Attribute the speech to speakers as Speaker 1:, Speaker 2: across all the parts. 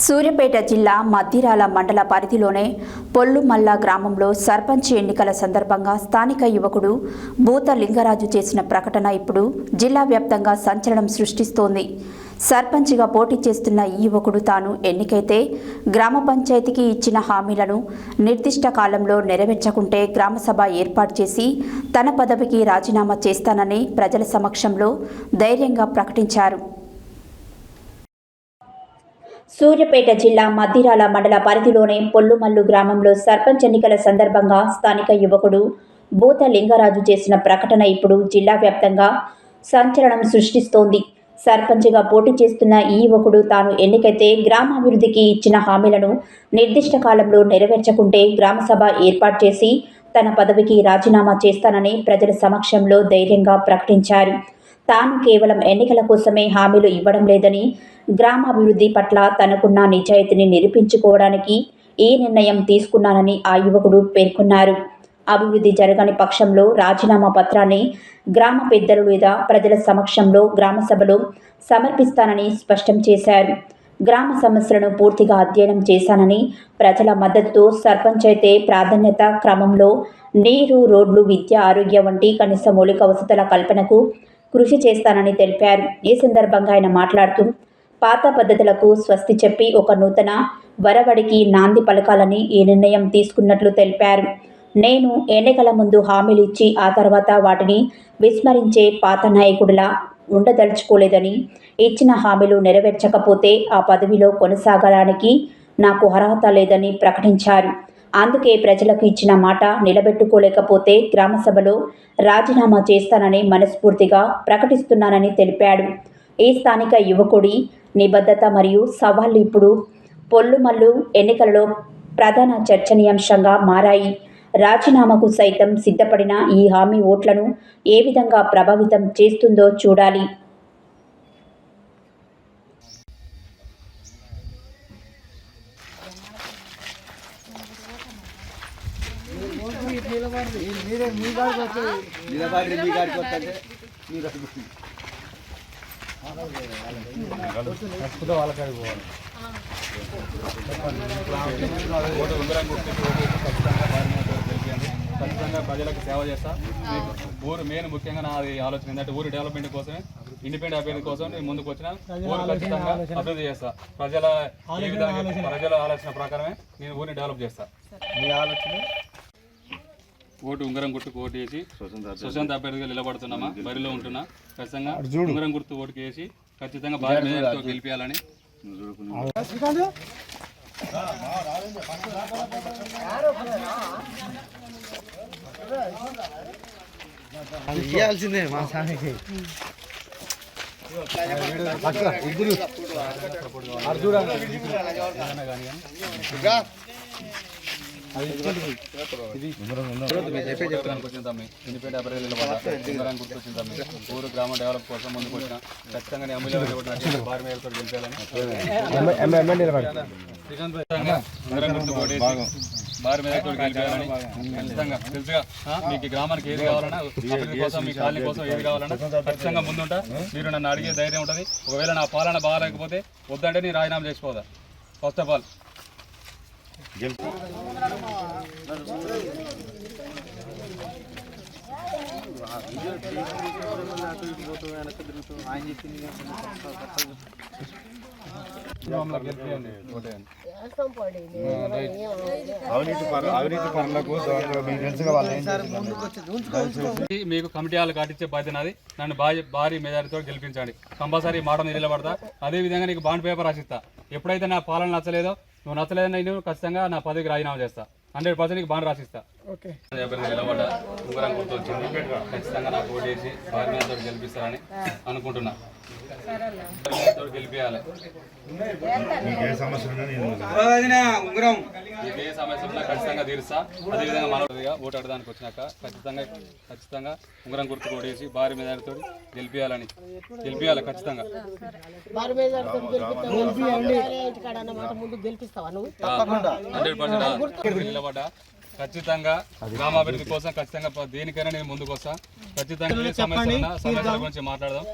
Speaker 1: సూర్యాపేట జిల్లా మద్దిరాల మండల పరిధిలోనే పొల్లుమల్ల గ్రామంలో సర్పంచ్ ఎన్నికల సందర్భంగా స్థానిక యువకుడు భూత లింగరాజు చేసిన ప్రకటన ఇప్పుడు జిల్లా వ్యాప్తంగా సంచలనం సృష్టిస్తోంది. సర్పంచ్గా పోటీ చేస్తున్న ఈ యువకుడు తాను ఎన్నికైతే గ్రామ పంచాయతీకి ఇచ్చిన హామీలను నిర్దిష్ట కాలంలో నెరవేర్చకుంటే గ్రామసభ ఏర్పాటు చేసి తన పదవికి రాజీనామా చేస్తానని ప్రజల సమక్షంలో ధైర్యంగా ప్రకటించారు. సూర్యపేట జిల్లా మద్దిరాల మండల పరిధిలోని పొల్లుమల్లు గ్రామంలో సర్పంచ్ ఎన్నికల సందర్భంగా స్థానిక యువకుడు భూత లింగరాజు చేసిన ప్రకటన ఇప్పుడు జిల్లా వ్యాప్తంగా సంచలనం సృష్టిస్తోంది. సర్పంచ్గా పోటీ చేస్తున్న ఈ యువకుడు తాను ఎన్నికైతే గ్రామాభివృద్ధికి ఇచ్చిన హామీలను నిర్దిష్ట కాలంలో నెరవేర్చకుంటే గ్రామసభ ఏర్పాటు చేసి తన పదవికి రాజీనామా చేస్తానని ప్రజల సమక్షంలో ధైర్యంగా ప్రకటించారు. తాను కేవలం ఎన్నికల కోసమే హామీలు ఇవ్వడం లేదని గ్రామాభివృద్ధి పట్ల తనకున్న నిజాయితీని నిరూపించుకోవడానికి ఈ నిర్ణయం తీసుకున్నానని ఆ యువకుడు పేర్కొన్నారు. అభివృద్ధి జరగని పక్షంలో రాజీనామా పత్రాన్ని గ్రామ పెద్దలు లేదా ప్రజల సమక్షంలో గ్రామ సభలో సమర్పిస్తానని స్పష్టం చేశారు. గ్రామ సమస్యలను పూర్తిగా అధ్యయనం చేశానని ప్రజల మద్దతుతో సర్పంచ్ అయితే ప్రాధాన్యత క్రమంలో నీరు రోడ్లు విద్య ఆరోగ్య వంటి కనీస మౌలిక వసతుల కల్పనకు కృషి చేస్తానని తెలిపారు. ఈ సందర్భంగా ఆయన మాట్లాడుతూ పాత పద్ధతులకు స్వస్తి చెప్పి ఒక నూతన వరవడికి నాంది పలకాలని ఈ నిర్ణయం తీసుకున్నట్లు తెలిపారు. నేను ఎన్నికల ముందు హామీలు ఇచ్చి ఆ తర్వాత వాటిని విస్మరించే పాత నాయకుడిలా ఉండదలుచుకోలేదని ఇచ్చిన హామీలు నెరవేర్చకపోతే ఆ పదవిలో కొనసాగడానికి నాకు అర్హత లేదని ప్రకటించారు. అందుకే ప్రజలకు ఇచ్చిన మాట నిలబెట్టుకోలేకపోతే గ్రామసభలో రాజీనామా చేస్తానని మనస్ఫూర్తిగా ప్రకటిస్తున్నానని తెలిపాడు. ఈ స్థానిక యువకుడి నిబద్ధత మరియు సవాళ్ళు ఇప్పుడు పొల్లుమల్లు ఎన్నికలలో ప్రధాన చర్చనీయాంశంగా మారాయి. రాజీనామాకు సైతం సిద్ధపడిన ఈ హామీ ఓట్లను ఏ విధంగా ప్రభావితం చేస్తుందో చూడాలి.
Speaker 2: నిలబడి మీ మీరు
Speaker 3: ఓటు ఖచ్చితంగా ప్రజలకు సేవ చేస్తా. మీకు ఊరు మెయిన్ ముఖ్యంగా నాది ఆలోచన ఏంటంటే ఊరు డెవలప్మెంట్ కోసమే ఇండిపెండెంట్ అభ్యర్థి కోసం నేను ముందుకు వచ్చిన. ఊరు ఖచ్చితంగా అభివృద్ధి చేస్తా. ప్రజల ఏ విధంగా ప్రజల ఆలోచన ప్రకారమే నేను ఊరిని డెవలప్ చేస్తా.
Speaker 2: మీ ఆలోచన?
Speaker 3: ఓటు ఉంగరం గుర్తుకు ఓటు వేసి సుశాంత్ అభ్యర్థిగా నిలబడుతున్నామా? బరిలో ఉంటున్నా? ఖచ్చితంగా ఉంగరం గుర్తు ఓటుకు వేసి ఖచ్చితంగా భారీ గెలిపించాలని
Speaker 2: ఇవ్వాల్సిందే మా సానికి. ఇద్దరు.
Speaker 3: ఇండిపెండెంట్ అభ్యర్థులు నిలబడ్డా ఉంగరం గుర్తు వచ్చిన తమ్మి. ఊరు గ్రామ డెవలప్ కోసం ముందుకు వచ్చిన ఖచ్చితంగా నేను ఎమ్మెల్యే నిలబడిన భారీ మేరకు గెలిపించాలని ఖచ్చితంగా ఉంగరం గుర్తు ఓటేసి భారీ మేరకు గెలిపించాలని ఖచ్చితంగా. తెలుసుగా? ఆ, మీకు గ్రామానికి ఏది కావాలన్నా అభివృద్ధి కోసం మీ కాలనీ కోసం ఏది కావాలన్నా ఖచ్చితంగా ముందుంటా. మీరు నన్ను అడిగే ధైర్యం ఉంటుంది. ఒకవేళ నా పాలన బాగాలేకపోతే వద్దంటే నేను రాజీనామా చేసుకోదా ఫస్ట్ ఆఫ్ ఆల్ గెలిపియండి
Speaker 2: మీకు
Speaker 3: కమిటీ వాళ్ళు కాటిచ్చే బాధ్యత నాది. నన్ను భారీ భారీ మెజారిటీతో గెలిపించండి. కంపల్సరీ మాట నిలబడతా. అదే విధంగా నీకు బాండ్ పేపర్ రాసిస్తా. ఎప్పుడైతే నా పాలన నచ్చలేదో నువ్వు నచ్చలేదని నేను ఖచ్చితంగా నా పదవికి రాజీనామా చేస్తా. హండ్రెడ్ పర్సెంట్ నీకు బాండ్ రాసిస్తా. ఎవరిని నిలబడ్డా ఉంగరం గుర్తు వచ్చింది ఖచ్చితంగా నాకు ఓటు వేసి భారీ గెలిపిస్తారని అనుకుంటున్నా. గెలిపించాలి
Speaker 2: మీకు ఏ సమస్య
Speaker 3: ఖచ్చితంగా తీరుస్తా. అదేవిధంగా మనోడిగా ఓటు అడడానికి వచ్చినాక ఖచ్చితంగా ఖచ్చితంగా ఉంగరం గుర్తు కొడేసి భారీ మెజారిటీతో గెలిపించాలని గెలిపించాలి ఖచ్చితంగా. హండ్రెడ్ పర్సెంట్ నిలబడ్డా. ఖచ్చితంగా గ్రామాభివృద్ధి కోసం ఖచ్చితంగా దేనికైనా నేను ముందుకు వస్తా ఖచ్చితంగా ఏ సమస్యల గురించి మాట్లాడదాం.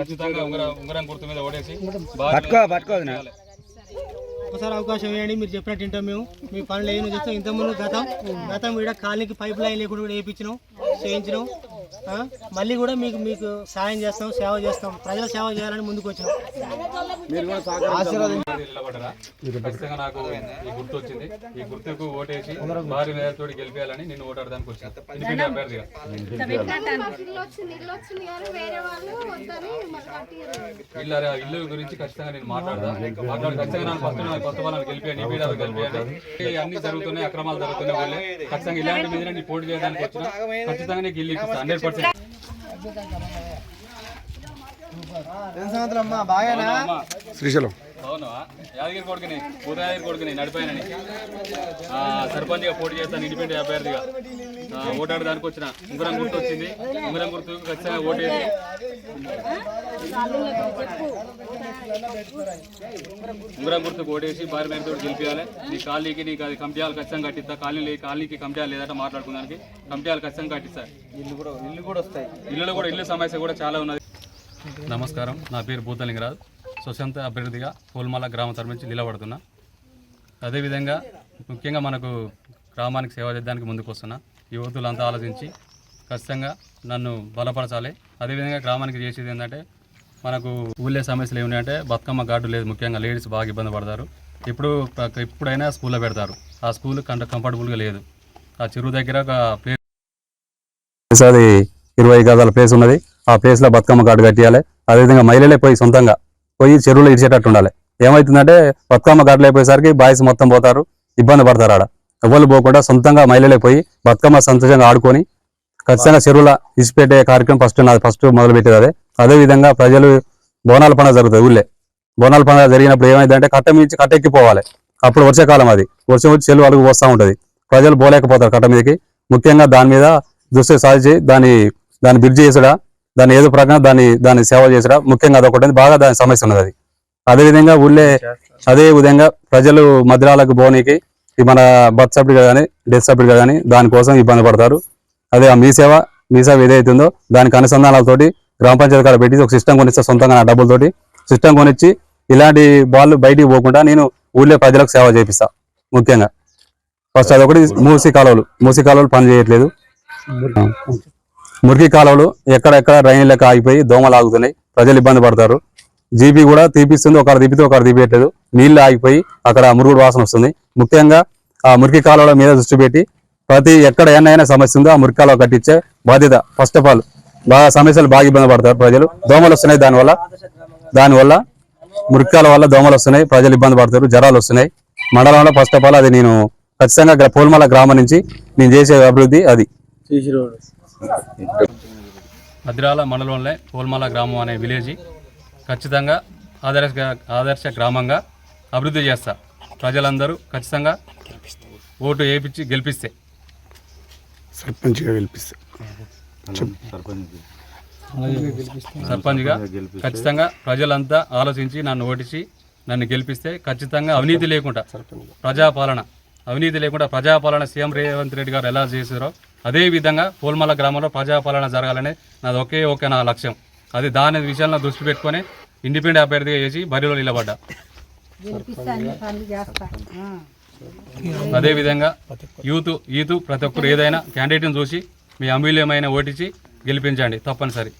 Speaker 3: ఖచ్చితంగా ఉంగరం ఉంగరం గుర్తు మీద ఓడేసి.
Speaker 4: ఒకసారి అవకాశం ఇవ్వండి మీరు చెప్పినట్టు వింటాం మేము మీ పనులు ఏమైనా చేస్తాం ఇంతకుముందు గతం గతం కూడా కాలనీకి పైప్ లైన్ లేకుండా కూడా వేయించినాం చేయించినాం? మళ్ళీ కూడా మీకు మీకు సాయం చేస్తాం సేవ చేస్తాం. ప్రజల సేవ చేయాలని ముందుకు
Speaker 3: నిలబడరా ఖచ్చితంగా నాకు ఈ గుర్తు వచ్చింది. ఈ గుర్తుకు ఓటేసి భారీ మేరతో గెలిపేయాలని నేను ఓటాడడానికి వచ్చాను. ఇండిపెండెంట్ అభ్యర్థిగా.
Speaker 5: ఇల్లు
Speaker 3: గురించి ఖచ్చితంగా నేను మాట్లాడదా మాట్లాడి ఖచ్చితంగా నాకు ఫస్ట్ నాకు కొత్త వాళ్ళని గెలిపేయండి ఈ మీద గెలిపేయండి. అన్ని జరుగుతున్నాయి అక్రమాలు జరుగుతున్నాయి వాళ్ళే. ఖచ్చితంగా ఇలాంటి మీద నేను పోటీ చేయడానికి వచ్చిన ఖచ్చితంగా నీకు ఇల్లు ఇప్పిస్తాను హండ్రెడ్ పర్సెంట్
Speaker 6: శ్రీశైలం.
Speaker 3: అవునా యాదగిరి కొడుకుని ఉదయాగిరి కొడుకుని నడిపాయనని సర్పంచ్గా పోటీ చేస్తాను ఇండిపెండెంట్ అభ్యర్థిగా. ఓటాడు దానికి వచ్చిన ఉంగరం గుర్తు వచ్చింది ఉంగరం గుర్తు ఖచ్చితంగా ఓటేసి ఉంగరం గుర్తుకు ఓటేసి భారీ మేరతో గెలిపించాలి నీ కాలనీకి నీకు అది కమిటీలు ఖచ్చితంగా కట్టిస్తా. కాలనీ కాలనీకి కమిటీలు లేదంటే మాట్లాడుకోవడానికి కమిటీలు ఖచ్చితంగా కట్టిస్తా. ఇల్లు కూడా ఇల్లు కూడా వస్తాయి. ఇల్లులో కూడా ఇల్లు సమస్య కూడా చాలా ఉన్నది. నమస్కారం. నా పేరు భూతలింగరాజ్ స్వతంత్ర అభ్యర్థిగా కోల్మల గ్రామ తరపు నిలబడుతున్నా. అదేవిధంగా ముఖ్యంగా మనకు గ్రామానికి సేవ చేయడానికి ముందుకు వస్తున్నా. యువతులంతా ఆలోచించి ఖచ్చితంగా నన్ను బలపరచాలి. అదేవిధంగా గ్రామానికి చేసేది ఏంటంటే మనకు ఊళ్ళే సమస్యలు ఏమిటంటే బతుకమ్మ గార్డు లేదు ముఖ్యంగా లేడీస్ బాగా ఇబ్బంది పడతారు. ఇప్పుడు ఎప్పుడైనా స్కూల్లో పెడతారు. ఆ స్కూల్ కంట కంఫర్టబుల్గా లేదు. ఆ చెరువు దగ్గర ఒక ప్లేస్
Speaker 7: అది ఇరవై గదాల ప్లేస్ ఉన్నది. ఆ ప్లేస్లో బతుకమ్మ గార్డు కట్టియాలి. అదేవిధంగా మహిళలే పోయి సొంతంగా పోయి చెరువులో ఇడిచేటట్టు ఉండాలి. ఏమవుతుందంటే బతుకమ్మ గాడులు అయిపోయేసరికి బాయ్స్ మొత్తం పోతారు ఇబ్బంది పడతారు ఆడ. ఎవరు పోకుండా సొంతంగా మహిళలే పోయి బతుకమ్మ సంతోషంగా ఆడుకొని ఖచ్చితంగా చెరువుల ఇసిపెట్టే కార్యక్రమం ఫస్ట్ నాది ఫస్ట్ మొదలు పెట్టేది అదే. విధంగా ప్రజలు బోనాల పండుగ జరుగుతుంది ఊళ్ళే. బోనాల పండుగ జరిగినప్పుడు ఏమైందంటే కట్ట మించి కట్టెక్కిపోవాలి అప్పుడు వర్షాకాలం అది. వర్షం వచ్చి చెరువు అడుగు వస్తూ ఉంటుంది. ప్రజలు పోలేకపోతారు కట్ట మీదకి. ముఖ్యంగా దాని మీద దృష్టి సాధించి దాని దాన్ని బ్రిడ్జ్ చేసుడా? దాని ఏదో ప్రకారం దాన్ని దాన్ని సేవ చేసుడా ముఖ్యంగా అదొకటి బాగా దాని సమస్య ఉన్నది అది. అదేవిధంగా ఊళ్ళే అదే విధంగా ప్రజలు మధ్యరాలకు పోనీకి ఈ మన బర్త్ సర్టిఫికేట్ కానీ డెత్ సర్టిఫికేట్ కానీ దానికోసం ఇబ్బంది పడతారు. అదే ఆ మీ సేవ మీ సేవ ఏదైతుందో దానికి అనుసంధానాలతోటి గ్రామ పంచాయతీ కాడ పెట్టి ఒక సిస్టమ్ కొనిస్తే సొంతంగా నా డబ్బులతోటి సిస్టమ్ కొనిచ్చి ఇలాంటి బాల్ బయటికి పోకుండా నేను ఊళ్ళో ప్రజలకు సేవ చేపిస్తా ముఖ్యంగా. ఫస్ట్ అదొకటి మూసి కాలువలు. మూసి కాలువలు పని చేయట్లేదు. మురికి కాలువలు ఎక్కడెక్కడ రైన్ లెక్క ఆగిపోయి దోమలు ఆగుతున్నాయి. ప్రజలు ఇబ్బంది పడతారు. జీపీ కూడా తీపిస్తుంది ఒకరు తీపితే ఒకరు తీపియట్లేదు నీళ్ళు ఆగిపోయి అక్కడ మురుగుడు వాసన వస్తుంది. ముఖ్యంగా ఆ మురికి కాలువల మీద దృష్టి పెట్టి ప్రతి ఎక్కడ ఏమైనా సమస్య ఉందో ఆ మురికి కాలువ కట్టించే బాధ్యత ఫస్ట్ ఆఫ్ ఆల్ బాగా సమస్యలు బాగా ఇబ్బంది పడతారు ప్రజలు. దోమలు వస్తున్నాయి దానివల్ల దానివల్ల మురికాల వల్ల దోమలు వస్తున్నాయి. ప్రజలు ఇబ్బంది పడతారు. జ్వరాలు వస్తున్నాయి. మండలంలో ఫస్ట్ ఆఫ్ ఆల్ అది నేను ఖచ్చితంగా పూల్మల పోల్మల గ్రామం నుంచి నేను చేసే అభివృద్ధి అది.
Speaker 3: మద్రాల మండలంలో పోల్మల గ్రామం అనే విలేజ్ ఖచ్చితంగా ఆదర్శ ఆదర్శ గ్రామంగా అభివృద్ధి చేస్తా. ప్రజలందరూ ఖచ్చితంగా ఓటు వేయించి గెలిపిస్తే.
Speaker 6: సర్పంచ్గా గెలిపిస్తా.
Speaker 3: సర్పంచ్గా ఖచ్చితంగా ప్రజలంతా ఆలోచించి నన్ను ఓటించి నన్ను గెలిపిస్తే ఖచ్చితంగా అవినీతి లేకుండా ప్రజాపాలన అవినీతి లేకుండా ప్రజాపాలన సీఎం రేవంత్ రెడ్డి గారు ఎలా చేశారో అదే విధంగా పోల్మల గ్రామంలో ప్రజాపాలన జరగాలనే నాది ఒకే ఒక నా లక్ష్యం. అది దాని విషయంలో దృష్టి పెట్టుకొని ఇండిపెండెంట్ అభ్యర్థిగా చేసి బరిలో నిలబడ్డా. అదేవిధంగా యూత్ యూత్ ప్రతి ఒక్కరు ఏదైనా క్యాండిడేట్ని చూసి మీ అమూల్యమైన ఓటించి గెలిపించండి తప్పనిసరి.